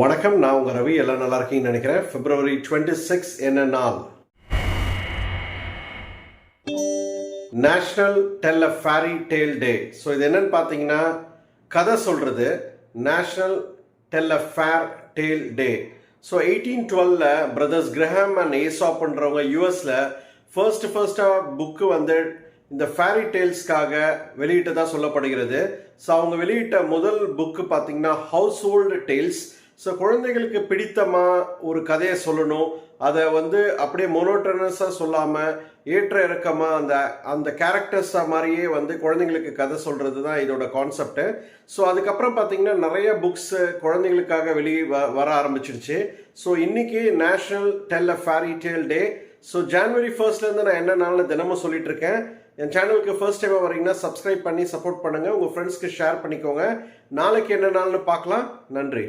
வணக்கம் நான் உங்கள் ரவி. எல்லாம் நல்லா இருக்கீங்கன்னு நினைக்கிறேன். பிப்ரவரி டுவெண்ட்டி சிக்ஸ் என்ன நாள்? National tell a fairy tale day so இது என்னன்னு பார்த்தீங்கன்னா கதை சொல்கிறது national tell a fair tale day so eighteen டுவெல்ல brothers Graham and ஏசா பண்ணுறவங்க யூஎஸில் ஃபர்ஸ்ட் ஃபர்ஸ்டாக புக்கு வந்து இந்த ஃபேரி டேல்ஸ்க்காக வெளியிட்டதாக சொல்லப்படுகிறது. ஸோ அவங்க வெளியிட்ட முதல் புக்கு பார்த்தீங்கன்னா ஹவுஸ் ஹோல்டு டேல்ஸ் ஸோ குழந்தைகளுக்கு பிடித்தமாக ஒரு கதையை சொல்லணும். அதை வந்து அப்படியே மொனோட்டனஸாக சொல்லாமல் ஏற்ற இறக்கமாக அந்த அந்த கேரக்டர்ஸாக மாதிரியே வந்து குழந்தைங்களுக்கு கதை சொல்கிறது தான் இதோட கான்செப்ட்டு ஸோ அதுக்கப்புறம் பார்த்தீங்கன்னா நிறைய புக்ஸ் குழந்தைங்களுக்காக வெளியே வ வர ஆரம்பிச்சிருச்சு. ஸோ இன்றைக்கி national tell a fairy tale day so January ஃபர்ஸ்ட்லேருந்து நான் என்ன நாளில் தினமும் சொல்லிட்டு இருக்கேன். என் சேனலுக்கு ஃபர்ஸ்ட் டைம் வரீங்கன்னா சப்ஸ்கிரைப் பண்ணி சப்போர்ட் பண்ணுங்கள் உங்கள் ஃப்ரெண்ட்ஸ்க்கு ஷேர் பண்ணிக்கோங்க. நாளைக்கு என்ன நாள்னு பார்க்கலாம். நன்றி.